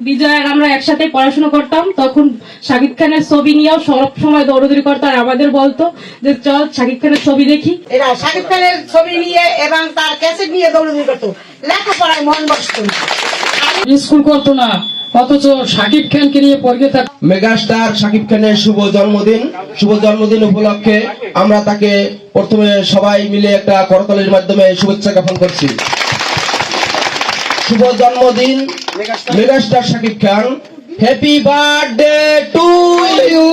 বিজয় আর আমরা একসাথে পড়াশোনা করতাম তখন শাকিব খানের ছবি নিয়েও সব সময় দৌড়দৌড়ি করতো আর আমাদের বলতো যে চল শাকিব খানের ছবি দেখি। এরা শাকিব খানের ছবি নিয়ে এবং তার ক্যাসেট নিয়ে দৌড়দৌড়ি করতো। লেখাপড়ায় মন বসত স্কুল করতো না অথচ সাকিব খানকে নিয়ে পড়িয়ে থাক মেগাস্টার শাকিব খানের শুভ জন্মদিন। শুভ জন্মদিন উপলক্ষে আমরা তাকে প্রথমে সবাই মিলে একটা করতালির মাধ্যমে শুভেচ্ছা জ্ঞাপন করছি। শুভ জন্মদিন। Megastar Shakib Khan happy birthday to you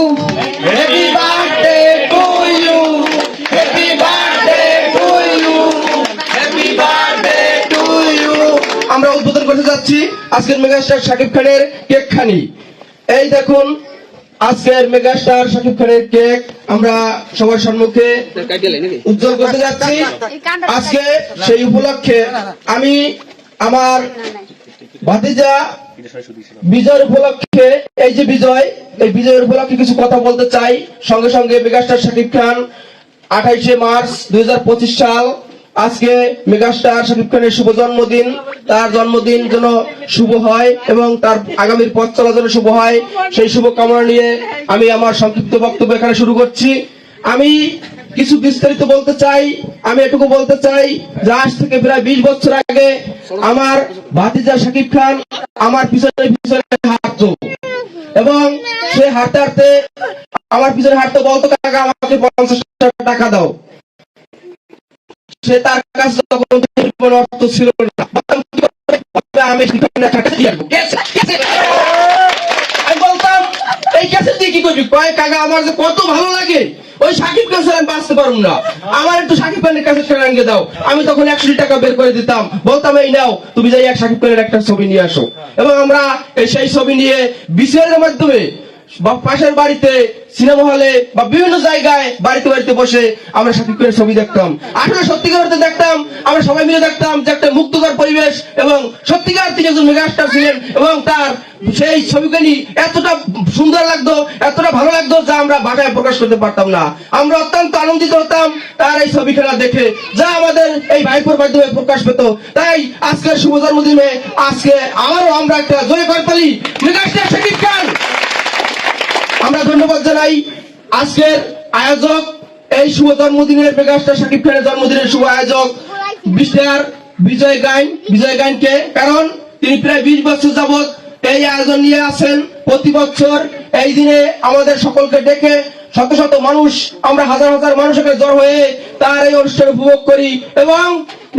happy birthday to you happy birthday to you happy birthday to you আমরা উদ্বোধন করতে যাচ্ছি আজকের মেগাস্টার শাকিব খানের কেক খানি। এই দেখুন আজকের মেগাস্টার শাকিব খানের কেক। আমরা সবার সম্মুখে উজ্জ্বল করতে যাচ্ছি। আজকে সেই উপলক্ষে আমি আমার ভাতিজা বিজয়ের উপলক্ষে, এই যে বিজয়, এই বিজয়ের উপলক্ষে কিছু কথা বলতে চাই। সঙ্গে সঙ্গে মেগাস্টার শাকিব খান, আঠাইশে মার্চ দুই হাজার পঁচিশ সাল, আজকে মেগাস্টার শাকিব খানের শুভ জন্মদিন। তার জন্মদিন যেন শুভ হয় এবং তার আগামীর পথ চলা যেন শুভ হয়, সেই শুভ কামনা নিয়ে আমি আমার সংক্ষিপ্ত বক্তব্য এখানে শুরু করছি। আমি কিছু বিস্তারিত বলতে চাই আমি এটুকু বলতে চাই যে আজ থেকে প্রায় বিশ বছর আগে আমার ভাতিজা শাকিব খান আমার পিছনে পিছনে হাঁটতো। এবং সে হাঁটতে হাঁটতে আমার পিছনে হাঁটতে বলতো কাকা আমাকে পঞ্চাশ টাকা দাও। সে তার কাছে তখন অর্থ ছিল না। বলতাম, "কি করবে? আমি সেখানে টাকা দিয়ে আসব।" "গেছে, গেছে।" আমি বলতাম এই কি কয় কাকা আমার যে কত ভালো লাগে, ওই সাকিব খান আমি বাঁচতে পারব না। আমার একটু সাকিব খানের কাছে আনিয়ে দাও। আমি তখন একশো টাকা বের করে দিতাম। বলতাম, এই নাও, তুমি যাই এক সাকিব খানের একটা ছবি নিয়ে আসো। এবং আমরা সেই ছবি নিয়ে বিষয়ের মাধ্যমে বা পাশের বাড়িতে সিনেমা হলে বা বিভিন্ন জায়গায় বাড়িতে বাড়িতে বসে আমরা সাকিব খানের ছবি দেখতাম। আসলে সত্যিকার দেখতাম, আমরা সবাই মিলে দেখতাম যে একটা মুক্তকর পরিবেশ এবং সত্যিকার তিনি একজন মেগাস্টার ছিলেন এবং তার সেই ছবিগুলি এতটা সুন্দর লাগতো, এতটা ভালো লাগতো যা আমরা ভাষায় প্রকাশ করতে পারতাম না। আমরা অত্যন্ত আনন্দিত হতাম তার এই ছবি খেলা দেখে, যা আমাদের এই ভাইপোর মাধ্যমে প্রকাশ পেত। তাই আজকে শুভ জন্মদিনে আজকে আবারও আমরা একটা জয় করতালি মেগাস্টার শাকিব খান! আমরা ধন্যবাদ জানাই আজকের আয়োজক, এই শুভ জন্মদিনের মেগাস্টার শাকিব খানের জন্মদিনের শুভ আয়োজক বিষ্টার বিজয় গাইন, বিজয় গাইনকে। কারণ তিনি প্রায় বিশ বছর যাবৎ এই আয়োজন নিয়ে আছেন। প্রতি বছর এই দিনে আমাদের সকলকে ডেকে শত শত মানুষ, আমরা হাজার হাজার মানুষকে জড় হয়ে তার এই অনুষ্ঠান উপভোগ করি এবং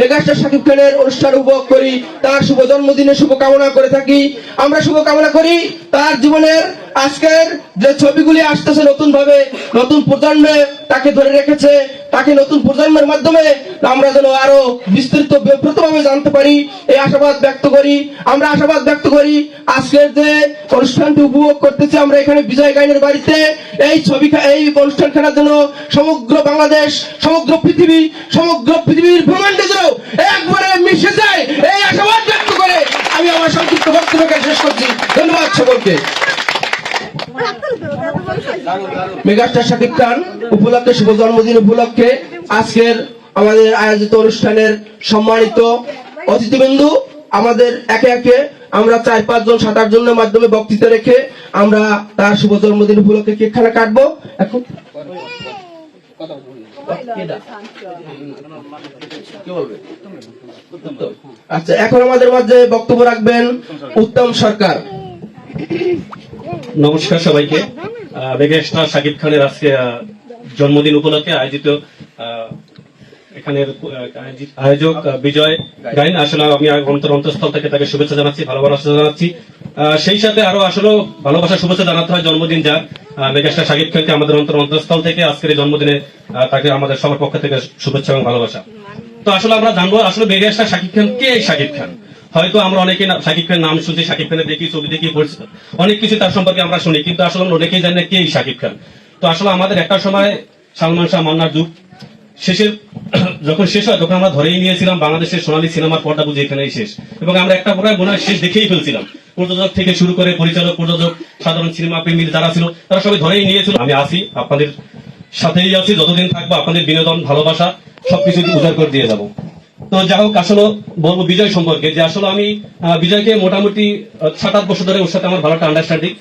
মেগাস্টার শাকিব খানের অনুষ্ঠান উপভোগ করি। তার শুভ জন্মদিনের শুভ কামনা করে থাকি। আমরা শুভ কামনা করি তার জীবনের আজকের যে ছবিগুলি আসতেছে নতুন ভাবে নতুন প্রজন্মে তাকে ধরে রেখেছে, তাকে নতুন প্রজন্মের মাধ্যমে আমরা যেন আরও বিস্তৃত বিব্রতভাবে জানতে পারি। এই আশাবাদ ব্যক্ত করি। আমরা আশাবাদ ব্যক্ত করি, আজকের যে অনুষ্ঠানটি উপভোগ করতেছি আমরা এখানে বিজয় গাইনের বাড়িতে, এই ছবি এই অনুষ্ঠান খেলার জন্য সমগ্র বাংলাদেশ, সমগ্র পৃথিবী, সমগ্র পৃথিবীর ভ্রমণে যেন একবারে মিশে যায়, এই আশাবাদ ব্যক্ত করে আমি আমার সংক্ষিপ্ত বক্তব্যকে শেষ করছি। ধন্যবাদ সকলকে। মেগাস্টার শাকিব খান উপলক্ষে শুভ জন্মদিন উপলক্ষে আজকের আমাদের আয়োজিত অনুষ্ঠানের সম্মানিত অতিথিবৃন্দু আমাদের একে একে আমরা চার পাঁচজন সাত আট জনের মাধ্যমে বক্তৃতা রেখে আমরা তার শুভ জন্মদিন উপলক্ষে কেক খানা কাটবো। এখন আচ্ছা এখন আমাদের মাঝে বক্তব্য রাখবেন উত্তম সরকার। নমস্কার সবাইকে। মেগাস্টার শাকিব খানের আজকে জন্মদিন উপলক্ষে আয়োজিত এখানের আয়োজক বিজয় গাইন। আসলে আমি অন্তর অন্তঃস্থল থেকে তাকে শুভেচ্ছা জানাচ্ছি ভালোবাসা জানাচ্ছি। সেই সাথে আরও আসলে ভালোবাসা শুভেচ্ছা জানাতে হয় জন্মদিন যার। আহ, মেগাস্টার শাকিব খানকে আমাদের অন্তর অন্তঃস্থল থেকে আজকের জন্মদিনে তাকে আমাদের সবার পক্ষ থেকে শুভেচ্ছা এবং ভালোবাসা। তো আসলে আমরা জানব আসলে মেগাস্টার শাকিব খান কে শাকিব খান? হয়তো আমরা অনেকে শাকিব খানের নাম শুনছি শাকিব খানের দেখি, ছবি দেখি পরিচিত অনেক কিছু তার সম্পর্কে আমরা শুনি, কিন্তু আসলে আমরা অনেকেই জানি কে এই শাকিব খান। তো আসলে আমাদের একটা সময় সালমান শাহ, মান্নার যুগ, শেষের যখন শেষ হয়, তখন আমরা ধরেই নিয়েছিলাম বাংলাদেশের সোনালী সিনেমার পর্দা বুঝে এখানেই শেষ। এবং আমরা একটা পরে মনে হয় শেষ দেখেই ফেলছিলাম। প্রযোজক থেকে শুরু করে পরিচালক, প্রযোজক, সাধারণ সিনেমা প্রেমী যারা ছিল, তারা সবাই ধরেই নিয়েছিল, আমি আসি আপনাদের সাথেই আছি, যতদিন থাকব আপনাদের বিনোদন, ভালোবাসা, সবকিছু উজাড় করে দিয়ে যাব। তো যাই হোক, আসলে বলব বিজয় সম্পর্কে যে আসলে আমি বিজয়কে মোটামুটি সাত, আট বছর ধরে ওর সাথে আমার ভালো একটা আন্ডারস্ট্যান্ডিং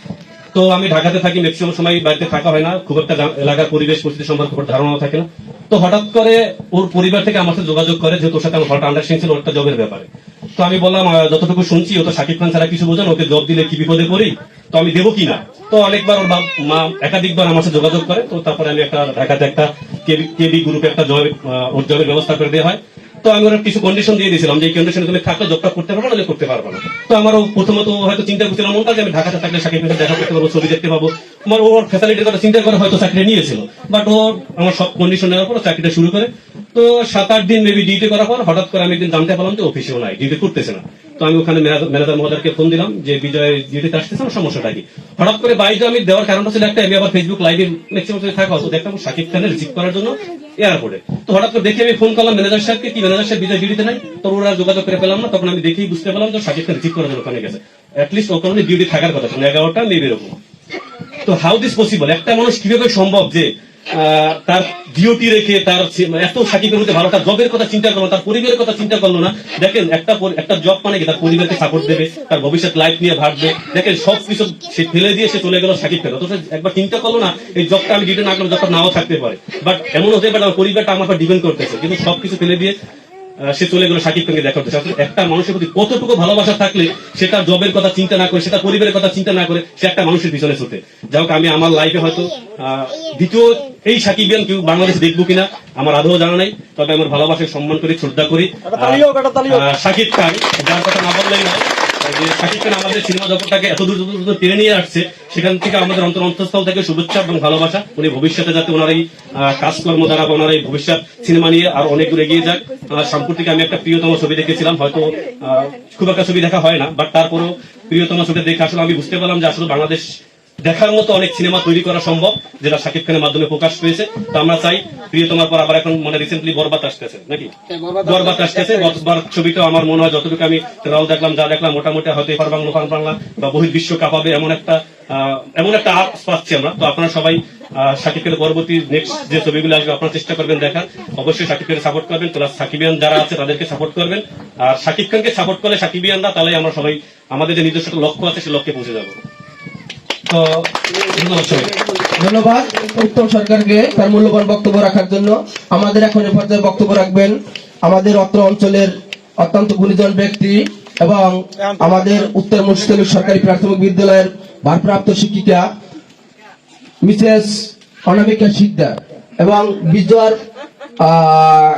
তো আমি ঢাকাতে থাকি ম্যাক্সিমাম সময় বাড়িতে থাকা হয় না, খুব একটা এলাকার পরিবেশ, পরিস্থিতি সম্পর্কে খুব একটা ধারণা থাকে না। তো হঠাৎ করে ওর পরিবার থেকে আমার সাথে যোগাযোগ করে, যেহেতু ওর সাথে আমার ভালো আন্ডারস্ট্যান্ডিং ছিল, ওর একটা জবের ব্যাপারে। তো আমি বললাম যতটুকু শুনছি, ও তো শাকিব খান ছাড়া কিছু বোঝেন ওকে জব দিলে কি বিপদে পড়ি? তো আমি দেবো কিনা তো অনেকবার ওর মা একাধিকবার আমার সাথে যোগাযোগ করে, তো তারপরে আমি একটা ঢাকাতে একটা কেবি গ্রুপে একটা জব ওর জবের ব্যবস্থা করে দেওয়া হয়। তো আমি ওরা কিছু কন্ডিশন দিয়ে দিয়েছিলাম যে কন্ডিশনে তুমি থাকলে জবটা করতে পারব না করতে পারব না। তো আমারও প্রথমত হয়তো চিন্তা করছিলাম, মনটা যে আমি ঢাকাতে থাকলে সাকিব দেখা করতে পারব, ছবি দেখতে পাবো। আমার ওর ফ্যাসিলিটির কথা চিন্তা করে হয়তো চাকরি নিয়েছিল। বাট ও আমার সব কন্ডিশন নেওয়ার পর চাকরিটা শুরু করে। তো সাত আট দিন মেবি ডিউটি করার পর হঠাৎ করে আমি একদিন জানতে পারলাম যে অফিসেও নাই ডিউটি করতেছে না। তো আমি ওখানে ম্যানেজার মহোদয়কে ফোন দিলাম যে, বিজয় ডিউটিতে আসতেছে, আমার সমস্যাটা কি? হঠাৎ করে বাইরে আমি দেওয়ার কারণটা ছিল একটা, আমি আবার ফেসবুক লাইভে ম্যাক্সিমাম থাকা তো দেখলাম শাকিব খানের রিসিভ করার জন্য এয়ারপোর্টে তো হঠাৎ করে দেখে আমি ফোন করলাম ম্যানেজার সাহেবকে, কি ম্যানেজার সাহেব, বিজয় ডিউটিতে নাই? তো ওরা যোগাযোগ করে পেলাম না, তখন আমি দেখেই বুঝতে পারলাম যে শাকিব খান রিসিভ করার জন্য ওখানে গেছে। অ্যাটলিস্ট ওখানে ডিউটি থাকার কথা ছিল এগারোটা মেবি এরকম। তো হাউ দিস পসিবল একটা মানুষ কীভাবে সম্ভব যে তার ডিওটি রেখে তার এত সাকিবের মধ্যে ভালো, তার জবের কথা চিন্তা করল তার পরিবারের কথা চিন্তা করল না। দেখেন, একটা একটা জব মানে কি? তার পরিবারকে সাপোর্ট দেবে, তার ভবিষ্যৎ লাইফ নিয়ে ভাববে। দেখেন, সব কিছু সে ফেলে দিয়ে সে চলে গেল সাকিব খান অথচ একবার চিন্তা করল না, এই জবটা আমি দিতে না করলে জবটা নাও থাকতে পারে। বাট এমন হতে পারে, আমার পরিবারটা আমার ডিপেন্ড করতেছে। কিন্তু সব কিছু ফেলে দিয়ে সে চলে গেল সাকিব খানকে দেখা করতে একটা মানুষের প্রতি কতটুকু ভালোবাসা থাকলে সেটা জবের কথা চিন্তা না করে সেটা পরিবারের কথা চিন্তা না করে সে একটা মানুষের পিছনে ছুটে। যাই হোক আমি আমার লাইফে হয়তো আহ, দ্বিতীয় এই সাকিবিয়ান কেউ বাংলাদেশ দেখব কিনা আমার আদৌ জানা নাই। তবে আমার ভালোবাসার সম্মান করি শ্রদ্ধা করি। সাকিব খান যার কথা না বললেই নয়। খান আমাদের সিনেমা জগৎটাকে এত দূর দূর টেনে নিয়ে আসছে, সেখান থেকে আমাদের অন্তর অন্তঃস্থল থেকে শুভেচ্ছা এবং ভালোবাসা। উনি ভবিষ্যতে যাতে ওনার এই কাজকর্ম দ্বারা ওনার এই ভবিষ্যৎ সিনেমা নিয়ে আর অনেক দূর এগিয়ে যাক। সাম্প্রতিক আমি একটা প্রিয়তম ছবি দেখেছিলাম, হয়তো খুব একটা ছবি দেখা হয় না বাট তারপরেও প্রিয়তম ছবি দেখে আসলে আমি বুঝতে পারলাম যে আসলে বাংলাদেশ দেখার মতো অনেক সিনেমা তৈরি করা সম্ভব যেটা শাকিব খানের মাধ্যমে প্রকাশ পেয়েছে। তো আমরা চাই প্রিয়তমার পর আবার এখন মানে রিসেন্টলি বরবাদ আসতেছে নাকি? বরবাদ আসতেছে। গতবার ছবিটা আমার মনে হয় যতটুকু আমি রাও দেখলাম যা দেখলাম মোটামুটি হয়তো এপার বাংলা ওপার বাংলা বা বহির বিশ্ব কাঁপাবে এমন একটা এমন একটা আর্ট পাচ্ছি আমরা। তো আপনারা সবাই আহ, শাকিব খানের পরবর্তী নেক্সট যে ছবিগুলো আসবে আপনারা চেষ্টা করবেন দেখার। অবশ্যই শাকিব খানকে সাপোর্ট করবেন প্লাস সাকিবিয়ান যারা আছে তাদেরকে সাপোর্ট করবেন। আর শাকিব খানকে সাপোর্ট করলে সাকিবিয়ানরা তাহলে আমরা সবাই আমাদের যে নিজস্ব লক্ষ্য আছে সেই লক্ষ্যে পৌঁছে যাব। তো ধন্যবাদ। উত্তম সরকারকে তার মূল্যবান বক্তব্য রাখার জন্য। আমাদের এখন এ পর্যায়ে বক্তব্য রাখবেন আমাদের অত্র অঞ্চলের অত্যন্ত গুণীজন ব্যক্তি এবং আমাদের উত্তর মুন্সিপাল সরকারি প্রাথমিক বিদ্যালয়ের ভারপ্রাপ্ত শিক্ষিকা মিসেস অনামিকা শিকদার এবং বিজয় আহ,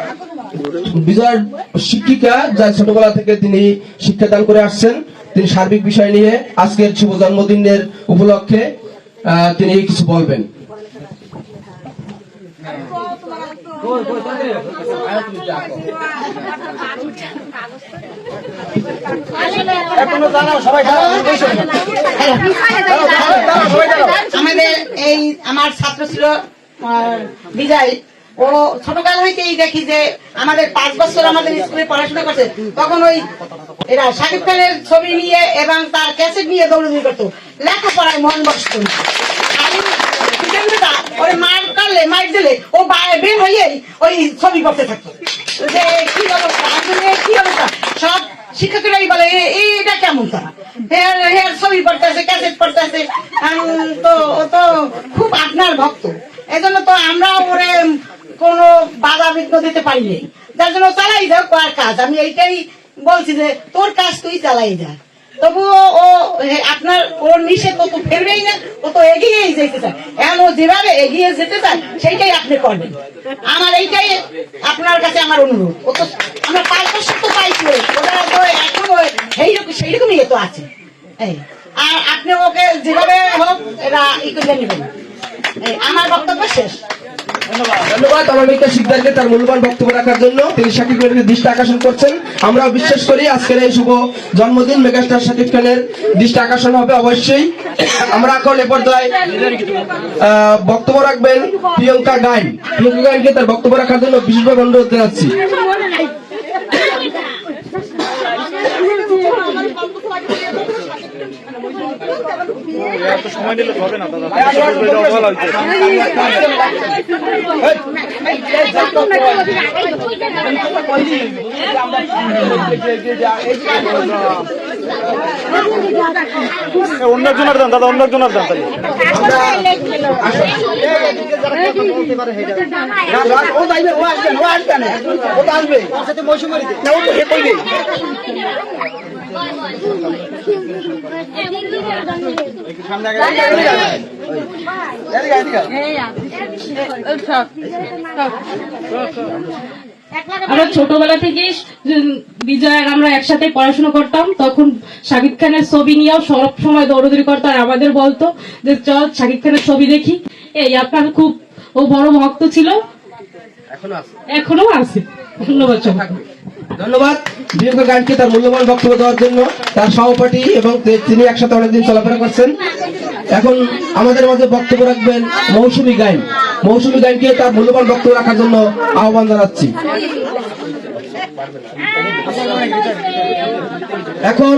বিজয়ের শিক্ষিকা যা ছোটবেলা থেকে তিনি শিক্ষাদান করে আসছেন। তিনি সার্বিক বিষয় নিয়ে আজকের শুভ জন্মদিনের উপলক্ষে তিনি কিছু বলবেন। আমাদের এই আমার ছাত্র ছিল বিজয়। ও ছোটকাল হইতেই দেখি যে আমাদের পাঁচ বছর আমাদের স্কুলে পড়াশোনা করছে, তখন ওই এরা শাকিব খানের ছবি নিয়ে এবং তার ক্যাসেট নিয়ে দৌড়দৌড়ি করতো। লেখাপড়ায় মন বসত কি অবস্থা কি অবস্থা? সব শিক্ষকেরাই বলে, "এ- এ- এটা কেমন ছবি পড়তেছে, ক্যাসেট পড়তেছে। তো, ও তো খুব আপনার ভক্ত। এই জন্য তো আমরা ওরে কোনো বাধা বিঘ্ন দিতে পারিনি। যার জন্য চালাই যাও আর কাজ। আমি এইটাই বলছি যে, তোর কাজ তুই চালাই যা। তবুও ও আপনার, ওর নিষেধ ও তো ফেরবেই না, ও তো এগিয়েই যেতে চায়। এখন যেভাবে এগিয়ে যেতে চায়, সেইটাই আপনি করবেন। আমার এইটাই আপনার কাছে আমার অনুরোধ। ও তো, আমরা বছর তো পাইছি ওরা তো এখন সেইরকম সেইরকমই এ তো আছে। এই, আর আপনি ওকে যেভাবে হোক, এরা ই করে নেবেন। আমার বক্তব্য শেষ। ধন্যবাদ। অনামিকা শিকদারকে তার মূল্যবান বক্তব্য রাখার জন্য। তিনি শাকিব খানের দৃষ্টি আকর্ষণ করছেন। আমরা বিশ্বাস করি আজকের এই শুভ জন্মদিন মেগাস্টার শাকিব খানের দৃষ্টি আকর্ষণ হবে অবশ্যই। আমরা এখন এ পর্যায়ে বক্তব্য রাখবেন প্রিয়ঙ্কা গাইন প্রিয়ঙ্কা গাইনকে তার বক্তব্য রাখার জন্য বিশেষভাবে অনুরোধ জানাচ্ছি। You. অন্য একজনের দেন দাদা অন্য একজনের দেন তাহলে ও যাইবে ও আসবে ও আসবে ও তো আসবে না ও তো হে কইবে আমরা ছোটবেলা থেকে বিজয় আর আমরা একসাথে পড়াশোনা করতাম তখন শাকিব খানের ছবি নিয়েও সব সময় দৌড়দৌড়ি করতো আর আমাদের বলতো যে চল শাকিব খানের ছবি দেখি। এই আপনার খুব ও বড় ভক্ত ছিল। এখনও আছে। ধন্যবাদ সবাইকে। ধন্যবাদ। বিবেক গানকে তার মূল্যবান বক্তব্য দেওয়ার জন্য তার সহপাঠী এবং তিনি একসাথে অনেকদিন চলাফেরা করছেন। এখন আমাদের মাঝে বক্তব্য রাখবেন মৌসুমী মৌসুমী তার মূল্যবান বক্তব্য রাখার জন্য আহ্বান জানাচ্ছি। এখন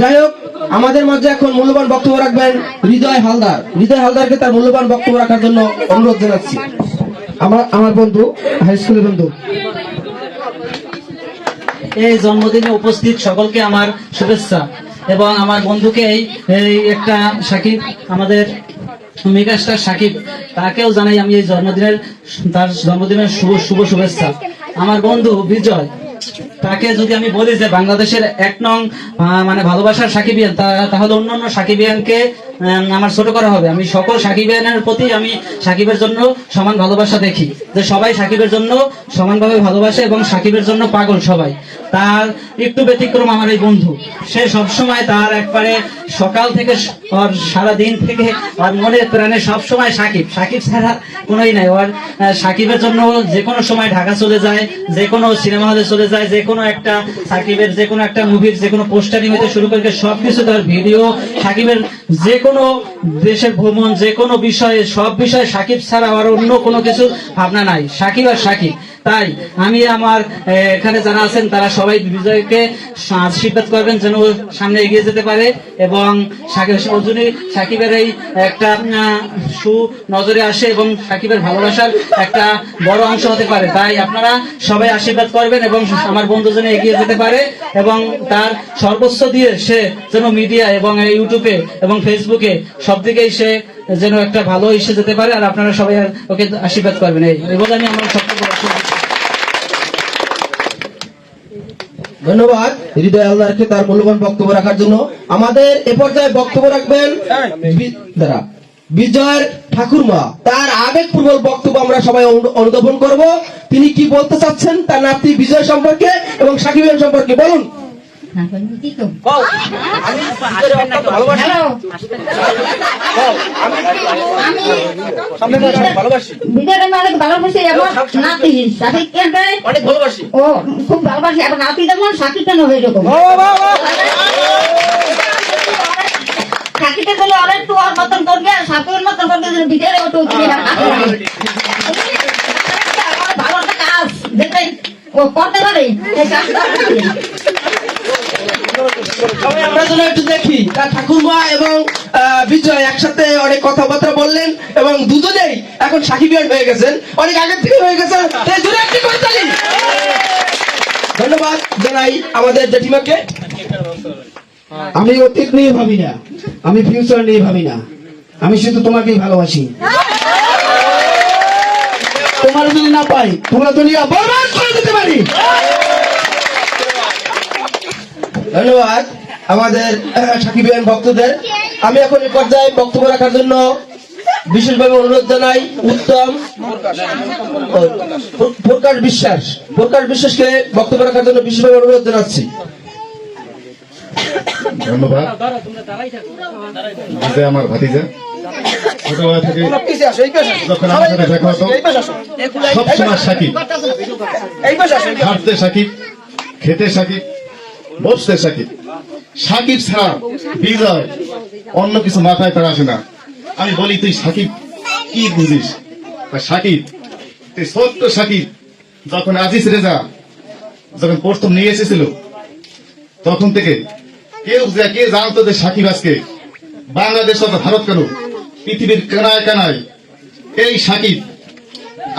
যাই হোক, আমাদের মাঝে এখন মূল্যবান বক্তব্য রাখবেন হৃদয় হালদার। হৃদয় হালদারকে তার মূল্যবান বক্তব্য রাখার জন্য অনুরোধ জানাচ্ছি। আমার আমার বন্ধু হাই স্কুলের বন্ধু। এই জন্মদিনে উপস্থিত সকলকে আমার শুভেচ্ছা। এবং আমার বন্ধুকে এই একটা সাকিব আমাদের মেগাস্টার সাকিব তাকেও জানাই আমি এই জন্মদিনের তার জন্মদিনের শুভ শুভ শুভেচ্ছা। আমার বন্ধু বিজয় তাকে যদি আমি বলি যে বাংলাদেশের এক নং মানে ভালোবাসার সাকিবিয়ান তাহলে অন্যান্য সাকিবিয়ানকে আহ, আমার ছোট করা হবে। আমি সকল সাকিবিয়ানের প্রতি আমি সাকিবের জন্য সমান ভালোবাসা দেখি। যে সবাই সাকিবের জন্য সমানভাবে ভালোবাসে এবং সাকিবের জন্য পাগল সবাই। তার একটু ব্যতিক্রম আমার এই বন্ধু। সে সবসময় তার একবারে সকাল থেকে সারা দিন থেকে ওর মনে প্রাণে সবসময় সাকিব। সাকিব ছাড়া কোনোই নাই। ওর সাকিবের জন্য যে কোনো সময় ঢাকা চলে যায়, যে কোনো সিনেমা হলে চলে যায়, যে কোনো একটা সাকিবের, যে কোনো একটা মুভির, যে কোনো পোস্টারিং হতে শুরু করে সবকিছু তার ভিডিও, সাকিবের যে কোনো দেশের ভ্রমণ যে কোনো বিষয়ে, সব বিষয়ে সাকিব ছাড়া আর অন্য কোনো কিছু ভাবনা নাই। সাকিব আর সাকিব। তাই আমি আমার এখানে যারা আছেন তারা সবাই বিজয়কে আশীর্বাদ করবেন যেন সামনে এগিয়ে যেতে পারে এবং সাকিব সাকিবের এই একটা সু নজরে আসে এবং সাকিবের ভালোবাসার একটা বড় অংশ হতে পারে। তাই আপনারা সবাই আশীর্বাদ করবেন এবং আমার বন্ধু যেন এগিয়ে যেতে পারে এবং তার সর্বোচ্চ দিয়ে সে যেন মিডিয়া এবং ইউটিউবে এবং ফেসবুকে সব দিকেই সে যেন একটা ভালো এসে যেতে পারে। আর আপনারা সবাই ওকে আশীর্বাদ করবেন। এই এবং আমি আমার সবচেয়ে বড় শুভেচ্ছা। ধন্যবাদ। হৃদয় আল্লাহকে তার মূল্যবান বক্তব্য রাখার জন্য। আমাদের এ পর্যায়ে বক্তব্য রাখবেন বিজয় ঠাকুর মা তার আবেগ পূর্ব বক্তব্য আমরা সবাই অনু- অনুধাবন করব। তিনি কি বলতে চাচ্ছেন? তার নাতি বিজয় সম্পর্কে এবং সাকিব খান সম্পর্কে। বলুন। বিজয়টা অনেক ভালোবাসি। এবং নাতি সাকিব খানকে ও খুব ভালোবাসি এবং নাতি যেমন সাকিব খান এরকম সাকিবের জন্য অনেক ওর মতন করবে আর সাকিবের মতন করবে বিজয়ের ভালো একটা কাজ দেখবেন করতে পারে। দেখি তার ঠাকুরমা এবং বিজয় একসাথে অনেক কথাবার্তা বললেন এবং দুজনেই এখন হয়ে গেছেন। অনেক আগের থেকে হয়ে গেছেন ধন্যবাদ জানাই আমাদের জেঠিমাকে। আমি অতীত নিয়ে ভাবি না, আমি ফিউচার নিয়ে ভাবি না। আমি শুধু তোমাকেই ভালোবাসি। তোমার যদি না পাই পুরো দুনিয়া বরবাদ করে দিতে পারি। ধন্যবাদ আমাদের আহ, সাকিব ভক্তদের। আমি এখন এই পর্যায়ে বক্তব্য রাখার জন্য বিশেষভাবে অনুরোধ জানাই উত্তম প্রকাশ বিশ্বাস। প্রকাশ বিশ্বাসকে বক্তব্য রাখার জন্য বিশেষভাবে অনুরোধ জানাচ্ছি। ধন্যবাদ। আমার ভাতিজা। ছোটবেলা থেকে যখন আমার সাথে দেখা হতো সবসময় সাকিব। হাঁটতে সাকিব খেতে সাকিব। বসতে সাকিব সাকিব ছাড়া বিজয় অন্য কিছু মাথায় তার আসে না। আমি বলি, তুই সাকিব, কি বুঝিস? সাকিব, তুই ছোট্ট সাকিব, যখন আজিস রেজা যখন প্রথম নিয়ে এসেছিল, তখন থেকে কেউ কে জানতো যে সাকিব আজকে বাংলাদেশ তথা ভারত কেন, পৃথিবীর কানায় কানায় এই সাকিব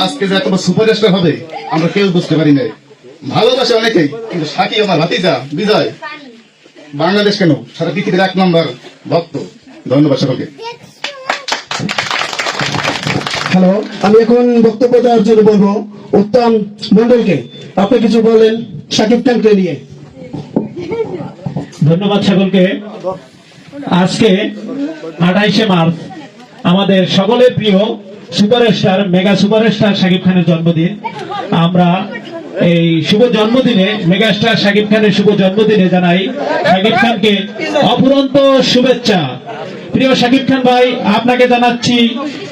আজকে যে এত সুপারস্টার হবে, আমরা কেউ বুঝতে পারি না ভালোবাসে অনেকেই কিন্তু সাকিব আমার ভাতিজা বিজয়। বাংলাদেশ কেন? সারা পৃথিবীর এক নম্বর ভক্ত। ধন্যবাদ সকলকে। হ্যালো আমি এখন বক্তব্য দেওয়ার জন্য বলব উত্তম মন্ডলকে আপনি কিছু বলেন শাকিব খানকে নিয়ে। ধন্যবাদ সকলকে। আজকে আঠাইশে মার্চ আমাদের সকলের প্রিয় সুপারস্টার মেগা সুপারস্টার শাকিব খানের জন্মদিন। আমরা এই শুভ জন্মদিনে মেগাস্টার শাকিব খানের শুভ জন্মদিনে জানাই শাকিব খানকে অফুরন্ত শুভেচ্ছা। প্রিয় শাকিব খান ভাই, আপনাকে জানাচ্ছি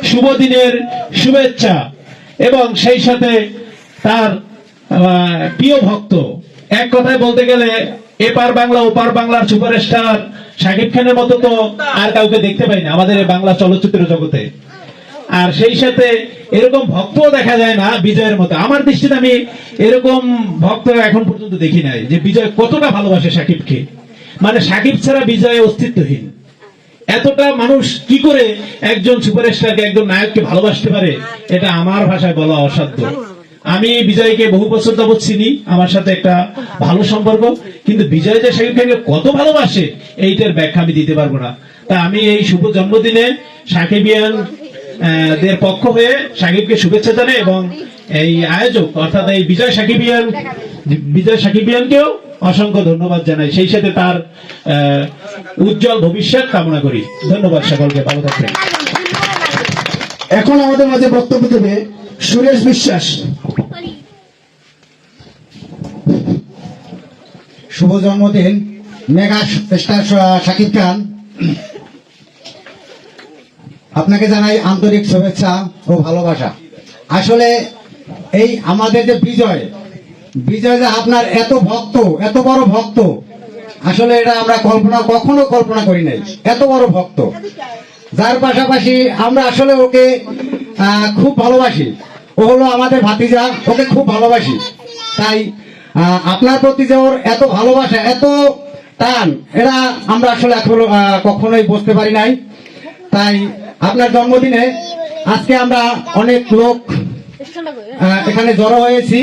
শুভ দিনের শুভেচ্ছা এবং সেই সাথে তার প্রিয় ভক্ত। এক কথায় বলতে গেলে এপার বাংলা ওপার বাংলার সুপারস্টার শাকিব খানের মতো তো আর কাউকে দেখতে পাই না আমাদের বাংলা চলচ্চিত্র জগতে। আর সেই সাথে এরকম ভক্ত দেখা যায় না বিজয়ের মতো। আমার দৃষ্টিতে আমি এরকম ভক্ত এখন পর্যন্ত দেখি নাই যে বিজয় কতটা ভালোবাসে সাকিবকে। মানে সাকিব ছাড়া বিজয় অস্তিত্বহীন। এতটা মানুষ কি করে একজন সুপারস্টারকে, একজন নায়ককে ভালোবাসতে পারে, এটা আমার ভাষায় বলা অসাধ্য। আমি বিজয়কে বহু বছর যাবৎ চিনি, আমার সাথে একটা ভালো সম্পর্ক, কিন্তু বিজয় যে শাকিব খানকে কত ভালোবাসে, এইটার ব্যাখ্যা আমি দিতে পারব না। তা আমি এই শুভ জন্মদিনে সাকিবিয়ান দের পক্ষ হয়ে সাকিবকে শুভেচ্ছা জানাই এবং এই আয়োজক, অর্থাৎ এই বিজয় সাকিবিয়ান বিজয় সাকিবিয়ানকেও অসংখ্য ধন্যবাদ জানাই। সেই সাথে তার উজ্জ্বল ভবিষ্যৎ কামনা করি। ধন্যবাদ সকলকে, ভালো থাকবেন। এখন আমাদের মাঝে বক্তব্য দেবে সুরেশ বিশ্বাস। শুভ জন্মদিন, মেগা স্টার শাকিব খান। আপনাকে জানাই আন্তরিক শুভেচ্ছা ও ভালোবাসা। আসলে এই আমাদের যে বিজয় বিজয় যে আপনার এত ভক্ত, এত বড় ভক্ত, আসলে এটা আমরা কল্পনা, কখনো কল্পনা করি নাই। এত বড় ভক্ত। যার পাশাপাশি আমরা আসলে ওকে খুব ভালোবাসি। ও হলো আমাদের ভাতিজা, ওকে খুব ভালোবাসি। তাই আপনার প্রতি যে ওর এত ভালোবাসা, এত টান এরা আমরা আসলে এখনও কখনোই বুঝতে পারি নাই। তাই আপনার জন্মদিনে আজকে আমরা অনেক লোক এখানে জড়ো হয়েছি।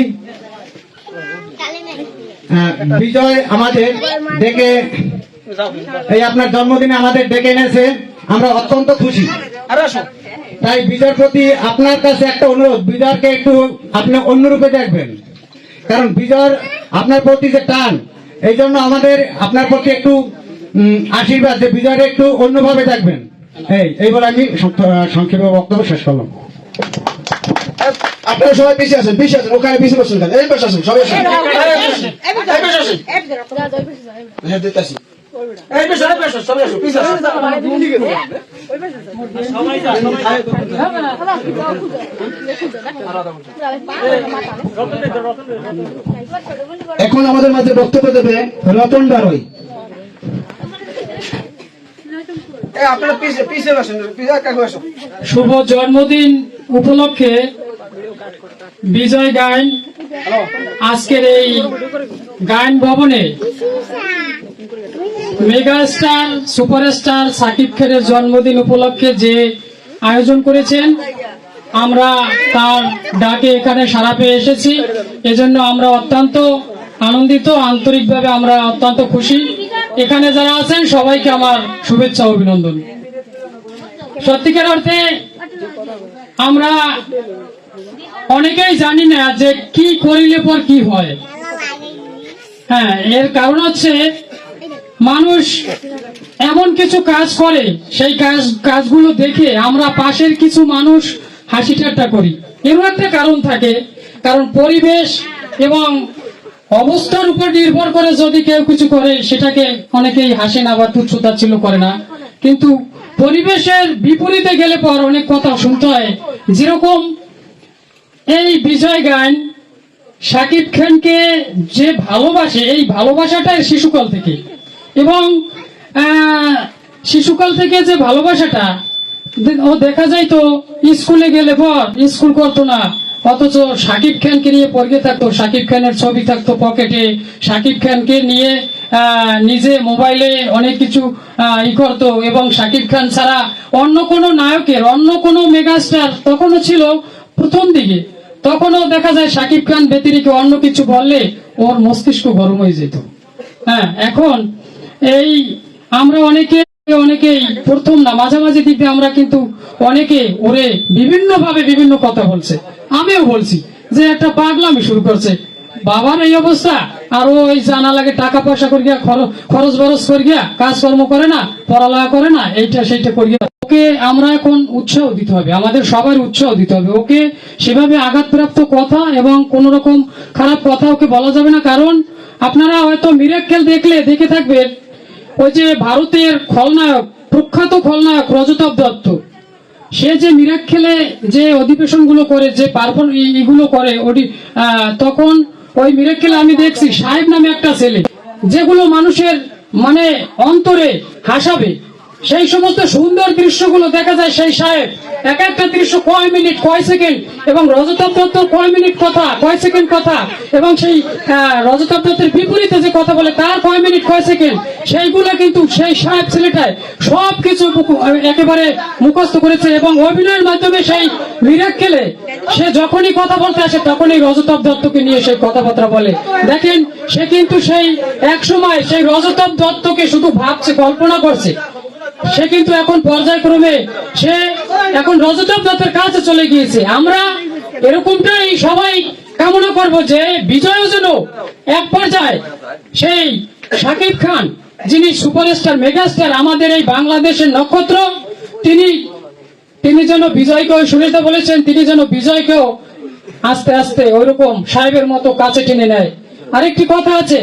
বিজয় আমাদের ডেকে, এই আপনার জন্মদিনে আমাদের ডেকে এনেছে। আমরা অত্যন্ত খুশি। তাই বিজয়ের প্রতি আপনার কাছে একটা অনুরোধ, বিজয়কে একটু আপনি অন্য রূপে দেখবেন। কারণ বিজয়ের আপনার প্রতি যে টান, এই জন্য আমাদের আপনার প্রতি একটু আশীর্বাদ যে বিজয়টা একটু অন্যভাবে দেখবেন। এই এই বলে আমি সংক্ষেপে বক্তব্য শেষ করলাম। আপনারা সবাই পিছিয়ে আছেন পিছিয়ে আছেন ওখানে পিছিয়ে কেন? এই পাশে আসুন সবাই আসুন। হ্যাঁ দিতেছি এখন আমাদের মাঝে বক্তব্য দেবে রতন বারই আপনারা পিছিয়ে পিছিয়ে বসেন পিছিয়ে কাকু আসো শুভ জন্মদিন উপলক্ষে বিজয় গায়ন আজকের এই গায়ন ভবনে মেগাস্টার সুপারস্টার সাকিব খানের জন্মদিন উপলক্ষে যে আয়োজন করেছেন আমরা তার ডাকে এখানে সাড়া পেয়ে এসেছি। এজন্য আমরা অত্যন্ত আনন্দিত আন্তরিকভাবে আমরা অত্যন্ত খুশি। এখানে যারা আছেন, সবাইকে আমার শুভেচ্ছা অভিনন্দন। সত্যিকার অর্থে, আমরা অনেকেই জানি না যে কি করিলে পর কি হয়। হ্যাঁ এর কারণ হচ্ছে, মানুষ এমন কিছু কাজ করে, সেই কাজ, কাজগুলো দেখে আমরা পাশের কিছু মানুষ হাসি ঠাট্টা করি। এরও একটা কারণ থাকে, কারণ পরিবেশ এবং অবস্থার উপর নির্ভর করে যদি কেউ কিছু করে, সেটাকে অনেকেই হাসে না বা তুচ্ছতাচ্ছিল করে না। কিন্তু পরিবেশের বিপরীতে গেলে পর অনেক কথা শুনতে হয়। যেরকম এই বিজয় গান শাকিব খানকে যে ভালোবাসে, এই ভালোবাসাটা শিশুকাল থেকে। এবং শিশুকাল থেকে যে ভালোবাসাটা, ও দেখা যায় তো স্কুলে গেলে পর, স্কুল করতো না। অথচ শাকিব খানকে নিয়ে পড়ে থাকতো, শাকিব খানের ছবি থাকতো পকেটে। শাকিব খানকে নিয়ে নিজে মোবাইলে অনেক কিছু ই করতো এবং শাকিব খান ছাড়া অন্য কোনো নায়কের, অন্য কোনো মেগাস্টার তখনও ছিল প্রথম দিকে। তখনও দেখা যায় শাকিব খান ব্যতিরিকে অন্য কিছু বললে ওর মস্তিষ্ক গরম হয়ে যেত। হ্যাঁ এখন এই আমরা অনেকে, অনেকেই প্রথম না, মাঝামাঝি দিকে আমরা কিন্তু অনেকে ওরে বিভিন্ন ভাবে বিভিন্ন কথা বলছে। আমিও বলছি যে একটা পাগলামি শুরু করছে। বাবার এই অবস্থা, আর ওই জানা লাগে টাকা পয়সা করিয়া খর- খরচ বরচ করিয়া কাজকর্ম করে না, পড়ালেখা করে না, এইটা সেইটা করিয়া ওকে আমরা এখন উৎসাহ দিতে হবে, আমাদের সবার উৎসাহ দিতে হবে। ওকে সেভাবে আঘাতপ্রাপ্ত কথা এবং কোন রকম খারাপ কথা ওকে বলা যাবে না, কারণ আপনারা হয়তো মিরাক্কেল দেখলে, দেখে থাকবেন, ওই যে ভারতের খলনায়ক, প্রখ্যাত খলনায়ক রজতাভ দত্ত। সে যে মিরাক্ষেলে যে অধিবেশনগুলো করে, যে পারফর এগুলো করে, ওটি তখন ওই মিরাক্ষেলে আমি দেখছি সাহেব নামে একটা ছেলে, যেগুলো মানুষের মানে অন্তরে হাসাবে। সেই সমস্ত সুন্দর দৃশ্যগুলো দেখা যায় সেই সাহেব। এক একটা দৃশ্য কয় মিনিট, কয় সেকেন্ড? এবং দত্ত কয় মিনিট কথা, কয় সেকেন্ড কথা? এবং সেই দত্তের বিপরীতে যে কথা বলে, তার কয় মিনিট, কয় সেকেন্ড? সেইগুলো কিন্তু সেই সাহেব ছেলেটায় সব কিছু একেবারে মুখস্থ করেছে এবং অভিনয়ের মাধ্যমে সেই মিরাক খেলে সে যখনই কথা বলতে আসে, তখনই রজতাভ দত্তকে নিয়ে সেই কথাবার্তা বলে। দেখেন, সে কিন্তু সেই এক সময় সেই রজতাভ দত্তকে শুধু ভাবছে, কল্পনা করছে। সে কিন্তু এখন পর্যায়ক্রমে, সে এখন রজতাভ দত্তের কাছে চলে গিয়েছে। আমরা এরকমটাই সবাই কামনা করব যে বিজয়ও যেন এক পর্যায়ে সেই শাকিব খান, যিনি সুপারস্টার, মেগাস্টার আমাদের এই বাংলাদেশের নক্ষত্র, তিনি তিনি যেন বিজয়কেও সুরেশদা বলেছেন, তিনি যেন বিজয়কেও আস্তে আস্তে ওইরকম সাহেবের মতো কাছে টেনে নেয়। আরেকটি কথা আছে,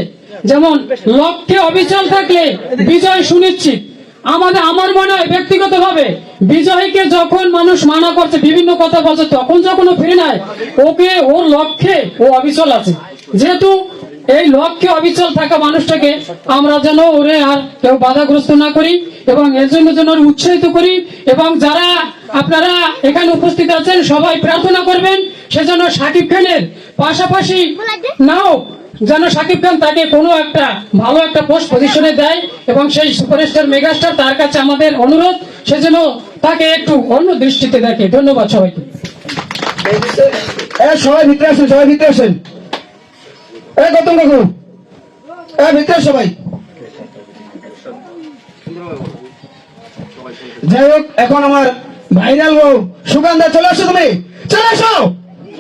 যেমন লক্ষ্যে অবিচল থাকলে বিজয় সুনিশ্চিত। আমাদের আমার মনে হয় ব্যক্তিগত ভাবে বিজয়কে যখন মানুষ মানা করছে বিভিন্ন কথা বলছে তখন যখন ও ফিরে নেয় ওকে ওর লক্ষ্যে ও অবিচল আছে। যেহেতু এই লক্ষ্যে অবিচল থাকা মানুষটাকে আমরা যেন ওরে আর কেউ বাধাগ্রস্ত না করি এবং এর জন্য যেন উৎসাহিত করি এবং যারা আপনারা এখানে উপস্থিত আছেন সবাই প্রার্থনা করবেন সেজন্য সাকিব খানের পাশাপাশি নাও যেন সাকিব খান তাকে কোনো একটা ভালো একটা পোস্ট পজিশনে দেয় এবং সেই সুপারস্টার মেগাস্টার তার কাছে আমাদের অনুরোধ, সে যেন তাকে একটু অন্য দৃষ্টিতে দেখে। ধন্যবাদ সবাইকে। সবাই ভিতরে আসেন, সবাই ভিতরে আসেন। গৌতম কাকু। ভিতরে সবাই যাই হোক, এখন আমার ভাইরাল বউ সুগন্ধা চলে আসো তুমি। চলে আসো!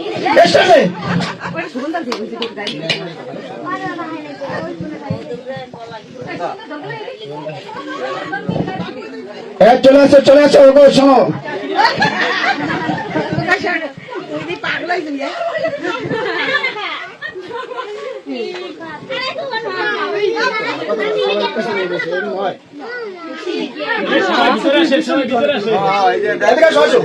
স্টেজে এ চলে আসো চলে আসো ওগো শোনো। আসো, আসো।